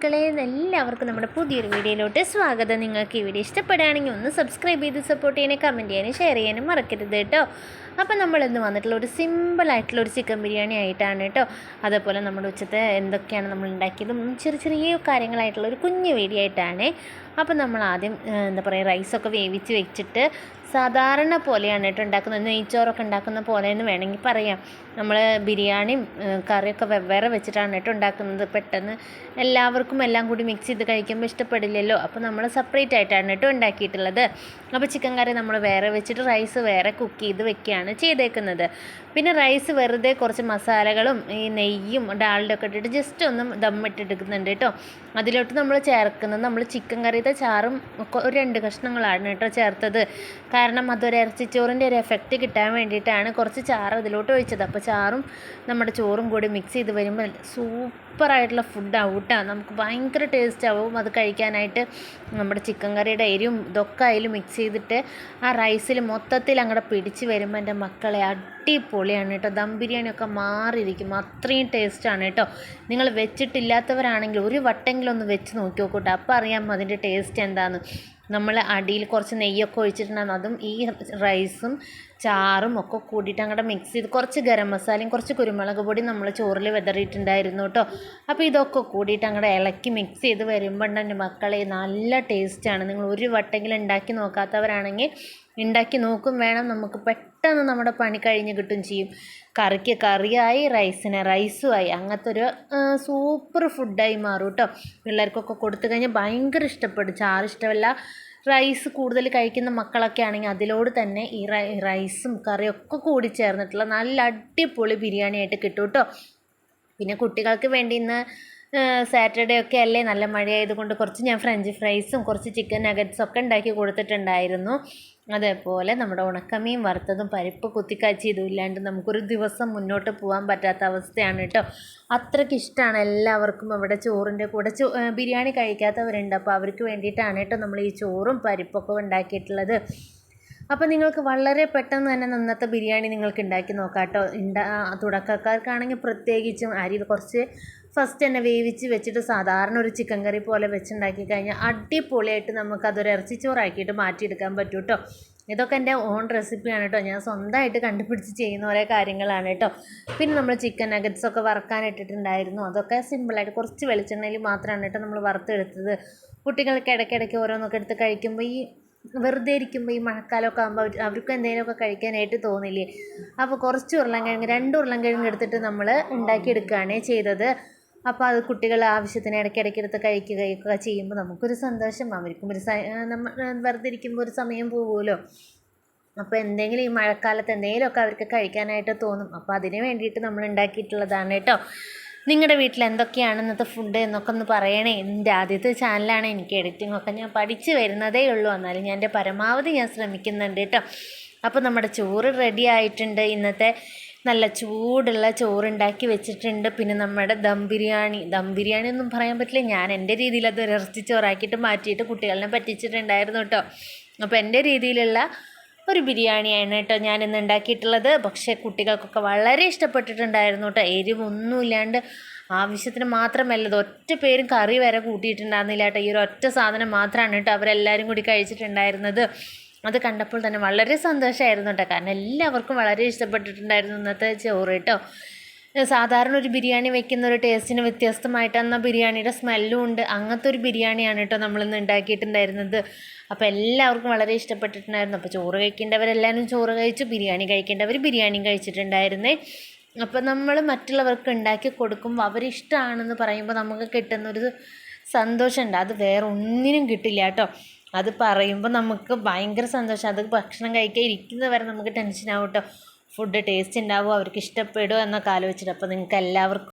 മക്കളെ എല്ലാവർക്കും നമ്മുടെ പുതിയൊരു വീഡിയോയിലോട്ട് സ്വാഗതം. നിങ്ങൾക്ക് ഈ വീഡിയോ ഇഷ്ടപ്പെടുകയാണെങ്കിൽ ഒന്ന് സബ്സ്ക്രൈബ് ചെയ്ത് സപ്പോർട്ട് ചെയ്യാനും കമന്റ് ചെയ്യാനും ഷെയർ ചെയ്യാനും മറക്കരുത് കേട്ടോ. അപ്പം നമ്മൾ ഇന്ന് വന്നിട്ടുള്ള ഒരു സിമ്പിളായിട്ടുള്ള ഒരു ചിക്കൻ ബിരിയാണി ആയിട്ടാണ് കേട്ടോ. അതേപോലെ നമ്മുടെ ഉച്ചത്തെ എന്തൊക്കെയാണ് നമ്മൾ ഉണ്ടാക്കിയതും ചെറിയ ചെറിയ കാര്യങ്ങളായിട്ടുള്ള ഒരു കുഞ്ഞു വീഡിയോ ആയിട്ടാണ്. അപ്പം നമ്മൾ ആദ്യം എന്താ പറയുക റൈസൊക്കെ വേവിച്ച് വെച്ചിട്ട് സാധാരണ പോലെയാണ് കേട്ടോ ഉണ്ടാക്കുന്നത്. നെയ്ച്ചോറൊക്കെ ഉണ്ടാക്കുന്ന പോലെ എന്ന് വേണമെങ്കിൽ പറയാം. നമ്മൾ ബിരിയാണിയും കറിയൊക്കെ വെവ്വേറെ വെച്ചിട്ടാണ് കേട്ടോ ഉണ്ടാക്കുന്നത്. പെട്ടെന്ന് എല്ലാവർക്കും എല്ലാം കൂടി മിക്സ് ചെയ്ത് കഴിക്കുമ്പോൾ ഇഷ്ടപ്പെടില്ലല്ലോ. അപ്പോൾ നമ്മൾ സെപ്പറേറ്റ് ആയിട്ടാണ് കേട്ടോ ഉണ്ടാക്കിയിട്ടുള്ളത്. അപ്പോൾ ചിക്കൻ കറി നമ്മൾ വേറെ വെച്ചിട്ട് റൈസ് വേറെ കുക്ക് ചെയ്ത് വെക്കുകയാണ്. ചെയ്തേക്കുന്നത്. പിന്നെ റൈസ് വെറുതെ കുറച്ച് മസാലകളും ഈ നെയ്യും ഡാളിന്റെ ഒക്കെ ഇട്ടിട്ട് ജസ്റ്റ് ഒന്ന് ദമ്മിട്ടെടുക്കുന്നുണ്ട് കേട്ടോ. അതിലോട്ട് നമ്മൾ ചേർക്കുന്നത് നമ്മൾ ചിക്കൻ കറിയുടെ ചാറും ഒരു രണ്ട് കഷ്ണങ്ങളാണ് കേട്ടോ ചേർത്തത്. കാരണം അതൊരു ഇറച്ചിച്ചോറിന്റെ ഒരു എഫക്റ്റ് കിട്ടാൻ വേണ്ടിയിട്ടാണ് കുറച്ച് ചാറ് അതിലോട്ട് ഒഴിച്ചത്. അപ്പോൾ ചാറും നമ്മുടെ ചോറും കൂടി മിക്സ് ചെയ്ത് വരുമ്പോൾ സൂപ്പറായിട്ടുള്ള ഫുഡ് കേട്ടോ. നമുക്ക് ഭയങ്കര ടേസ്റ്റ് ആവും അത് കഴിക്കാനായിട്ട്. നമ്മുടെ ചിക്കൻ കറിയുടെ എരിവും ഇതൊക്കെ അതിൽ മിക്സ് ചെയ്തിട്ട് ആ റൈസിൽ മൊത്തത്തിൽ അങ്ങോട്ട് പിടിച്ച് വരുമ്പോൾ എന്റെ മക്കളെ അടിപൊളിയാണ് കേട്ടോ. ദം ബിരിയാണിയൊക്കെ മാറിയിരിക്കും അത്രയും ടേസ്റ്റാണ് കേട്ടോ. നിങ്ങൾ വെച്ചിട്ടില്ലാത്തവരാണെങ്കിൽ ഒരു വട്ടെങ്കിലും ഒന്ന് വെച്ച് നോക്കി നോക്കൂട്ടോ അപ്പോൾ അറിയാം അതിന്റെ ടേസ്റ്റ് എന്താണെന്ന് നമ്മൾ അടിയിൽ കുറച്ച് നെയ്യൊക്കെ ഒഴിച്ചിട്ടുണ്ടായിരുന്നു അതും ഈ റൈസും ചാറും ഒക്കെ കൂടിയിട്ട് അങ്ങോട്ട് മിക്സ് ചെയ്ത് കുറച്ച് ഗരം മസാലയും കുറച്ച് കുരുമുളക് പൊടി നമ്മൾ ചോറിൽ വിതറിയിട്ടുണ്ടായിരുന്നു കേട്ടോ. അപ്പോൾ ഇതൊക്കെ കൂടിയിട്ട് അങ്ങോട്ട് ഇളക്കി മിക്സ് ചെയ്ത് വരുമ്പോൾ എന്റെ മക്കളെ നല്ല ടേസ്റ്റാണ്. നിങ്ങൾ ഒരു വട്ടെങ്കിലും ഉണ്ടാക്കി നോക്കാത്തവരാണെങ്കിൽ ഉണ്ടാക്കി നോക്കും വേണം നമുക്ക് പെട്ടെന്ന് നമ്മുടെ പണി കഴിഞ്ഞ് കിട്ടും ചെയ്യും. കറിക്ക് കറിയായി റൈസിന് റൈസുമായി അങ്ങനത്തെ ഒരു സൂപ്പർ ഫുഡായി മാറും കേട്ടോ. പിള്ളേർക്കൊക്കെ കൊടുത്തു കഴിഞ്ഞാൽ ഭയങ്കര ഇഷ്ടപ്പെടും. ചാറ് ഇഷ്ടമല്ല റൈസ് കൂടുതൽ കഴിക്കുന്ന മക്കളൊക്കെ ആണെങ്കിൽ അതിലോട് തന്നെ ഈ റൈസും കറിയൊക്കെ കൂടി ചേർന്നിട്ടുള്ള നല്ല അടിപൊളി ബിരിയാണി ആയിട്ട് കിട്ടും കേട്ടോ. പിന്നെ കുട്ടികൾക്ക് വേണ്ടി ഇന്ന് സാറ്റർഡേ ഒക്കെ അല്ലേ നല്ല മഴയായതുകൊണ്ട് കുറച്ച് ഞാൻ ഫ്രഞ്ച് ഫ്രൈസും കുറച്ച് ചിക്കൻ നഗറ്റ്സും ഒക്കെ ഉണ്ടാക്കി കൊടുത്തിട്ടുണ്ടായിരുന്നു. അതേപോലെ നമ്മുടെ ഉണക്കമീൻ വറുത്തതും പരിപ്പ് കുത്തിക്കാച്ചി ഇതും ഇല്ലാണ്ട് നമുക്കൊരു ദിവസം മുന്നോട്ട് പോകാൻ പറ്റാത്ത അവസ്ഥയാണ് കേട്ടോ. അത്രയ്ക്ക് ഇഷ്ടമാണ് എല്ലാവർക്കും അവിടെ ചോറിന്റെ കൂടെ ബിരിയാണി കഴിക്കാത്തവരുണ്ട്. അപ്പോൾ അവർക്ക് വേണ്ടിയിട്ടാണ് കേട്ടോ നമ്മൾ ഈ ചോറും പരിപ്പൊക്കെ ഉണ്ടാക്കിയിട്ടുള്ളത്. അപ്പോൾ നിങ്ങൾക്ക് വളരെ പെട്ടെന്ന് തന്നെ നന്നത്തെ ബിരിയാണി നിങ്ങൾക്ക് ഉണ്ടാക്കി നോക്കാം കേട്ടോ. ഉണ്ടാ തുടക്കക്കാർക്കാണെങ്കിൽ പ്രത്യേകിച്ചും അരി കുറച്ച് ഫസ്റ്റ് തന്നെ വേവിച്ച് വെച്ചിട്ട് സാധാരണ ഒരു ചിക്കൻ കറി പോലെ വെച്ചുണ്ടാക്കി കഴിഞ്ഞാൽ അടിപൊളിയായിട്ട് നമുക്ക് അതൊരു ഇറച്ചിച്ചോറാക്കിയിട്ട് മാറ്റിയെടുക്കാൻ പറ്റും കേട്ടോ ഇതൊക്കെ എന്റെ ഓൺ റെസിപ്പിയാണ് കേട്ടോ ഞാൻ സ്വന്തമായിട്ട് കണ്ടുപിടിച്ച് ചെയ്യുന്ന ഓരോ കാര്യങ്ങളാണ് കേട്ടോ പിന്നെ നമ്മൾ ചിക്കൻ നഗറ്റ്സ് ഒക്കെ വറക്കാൻ ഇട്ടിട്ടുണ്ടായിരുന്നു. അതൊക്കെ സിമ്പിളായിട്ട് കുറച്ച് വെളിച്ചെണ്ണയിൽ മാത്രമാണ് കേട്ടോ നമ്മൾ വറുത്തെടുത്തത്. കുട്ടികൾക്ക് ഇടയ്ക്കിടയ്ക്ക് ഓരോന്നൊക്കെ എടുത്ത് കഴിക്കുമ്പോൾ ഈ വെറുതെ ഇരിക്കുമ്പോൾ ഈ മഴക്കാലമൊക്കെ ആകുമ്പോൾ അവർ അവർക്ക് എന്തെങ്കിലുമൊക്കെ കഴിക്കാനായിട്ട് തോന്നില്ലേ? അപ്പോൾ കുറച്ച് ഉരുളൻകിഴങ്ങ് രണ്ട് ഉരുളൻകിഴങ്ങ് എടുത്തിട്ട് നമ്മൾ ഉണ്ടാക്കിയെടുക്കുകയാണ് ചെയ്തത്. അപ്പോൾ അത് കുട്ടികൾ ആവശ്യത്തിന് ഇടയ്ക്കിടയ്ക്ക് എടുത്ത് കഴിക്കുകയൊക്കെ ചെയ്യുമ്പോൾ നമുക്കൊരു സന്തോഷം. അവർക്കും ഒരു നമ്മൾ വെറുതെ ഇരിക്കുമ്പോൾ ഒരു സമയം പോകുമല്ലോ അപ്പോൾ എന്തെങ്കിലും ഈ മഴക്കാലത്ത് എന്തെങ്കിലുമൊക്കെ അവർക്ക് കഴിക്കാനായിട്ട് തോന്നും. അപ്പോൾ അതിന് വേണ്ടിയിട്ട് നമ്മൾ ഉണ്ടാക്കിയിട്ടുള്ളതാണ് കേട്ടോ. നിങ്ങളുടെ വീട്ടിൽ എന്തൊക്കെയാണ് ഇന്നത്തെ ഫുഡ് എന്നൊക്കെ ഒന്ന് പറയണേ. എന്റെ ആദ്യത്തെ ചാനലാണ് എനിക്ക് എഡിറ്റിംഗ് ഒക്കെ ഞാൻ പഠിച്ചു വരുന്നതേ ഉള്ളൂ. എന്നാലും ഞാൻ എന്റെ പരമാവധി ഞാൻ ശ്രമിക്കുന്നുണ്ട് കേട്ടോ. അപ്പോൾ നമ്മുടെ ചോറ് റെഡി ആയിട്ടുണ്ട്. ഇന്നത്തെ നല്ല ചൂടുള്ള ചോറുണ്ടാക്കി വെച്ചിട്ടുണ്ട്. പിന്നെ നമ്മുടെ ദം ബിരിയാണി. ദം ബിരിയാണി ഒന്നും പറയാൻ പറ്റില്ല. ഞാൻ എന്റെ രീതിയിൽ അത് ഇറച്ചി ചോറാക്കിയിട്ട് മാറ്റിയിട്ട് കുട്ടികളെ പറ്റിച്ചിട്ടുണ്ടായിരുന്നു കേട്ടോ അപ്പോൾ എന്റെ രീതിയിലുള്ള ഒരു ബിരിയാണിയാണ് കേട്ടോ ഞാൻ ഇന്ന് ഉണ്ടാക്കിയിട്ടുള്ളത്. പക്ഷേ കുട്ടികൾക്കൊക്കെ വളരെ ഇഷ്ടപ്പെട്ടിട്ടുണ്ടായിരുന്നു കേട്ടോ എരിവൊന്നുമില്ലാണ്ട് ആവശ്യത്തിന് മാത്രമല്ല ഇത് ഒറ്റ പേരും കറി വരെ കൂട്ടിയിട്ടുണ്ടായിരുന്നില്ല കേട്ടോ ഈ ഒരു ഒറ്റ സാധനം മാത്രമാണ് കേട്ടോ അവരെല്ലാവരും കൂടി കഴിച്ചിട്ടുണ്ടായിരുന്നത്. അത് കണ്ടപ്പോൾ തന്നെ വളരെ സന്തോഷമായിരുന്നു കേട്ടോ കാരണം എല്ലാവർക്കും വളരെ ഇഷ്ടപ്പെട്ടിട്ടുണ്ടായിരുന്നു ഇന്നത്തെ ചോറ് കേട്ടോ. സാധാരണ ഒരു ബിരിയാണി വെക്കുന്ന ഒരു ടേസ്റ്റിന് വ്യത്യസ്തമായിട്ട് എന്നാൽ ബിരിയാണിയുടെ സ്മെല്ലും ഉണ്ട്. അങ്ങനത്തെ ഒരു ബിരിയാണിയാണ് കേട്ടോ നമ്മളിന്ന് ഉണ്ടാക്കിയിട്ടുണ്ടായിരുന്നത്. അപ്പോൾ എല്ലാവർക്കും വളരെ ഇഷ്ടപ്പെട്ടിട്ടുണ്ടായിരുന്നു. അപ്പോൾ ചോറ് കഴിക്കേണ്ടവരെല്ലാവരും ചോറ് കഴിച്ചു ബിരിയാണി കഴിക്കേണ്ടവർ ബിരിയാണിയും കഴിച്ചിട്ടുണ്ടായിരുന്നേ. അപ്പോൾ നമ്മൾ മറ്റുള്ളവർക്ക് ഉണ്ടാക്കി കൊടുക്കുമ്പോൾ അവരിഷ്ടമാണെന്ന് പറയുമ്പോൾ നമുക്ക് കിട്ടുന്നൊരു സന്തോഷമുണ്ട്. അത് വേറെ ഒന്നിനും കിട്ടില്ല കേട്ടോ. അത് പറയുമ്പോൾ നമുക്ക് ഭയങ്കര സന്തോഷം. അത് ഭക്ഷണം കഴിക്കാൻ ഇരിക്കുന്നത് വരെ നമുക്ക് ടെൻഷനാവും കേട്ടോ ഫുഡ് ടേസ്റ്റ് ഉണ്ടാവുമോ അവർക്ക് ഇഷ്ടപ്പെടുമോ എന്നൊക്കെ ആലോചിച്ചിട്ട്. അപ്പോൾ നിങ്ങൾക്ക് എല്ലാവർക്കും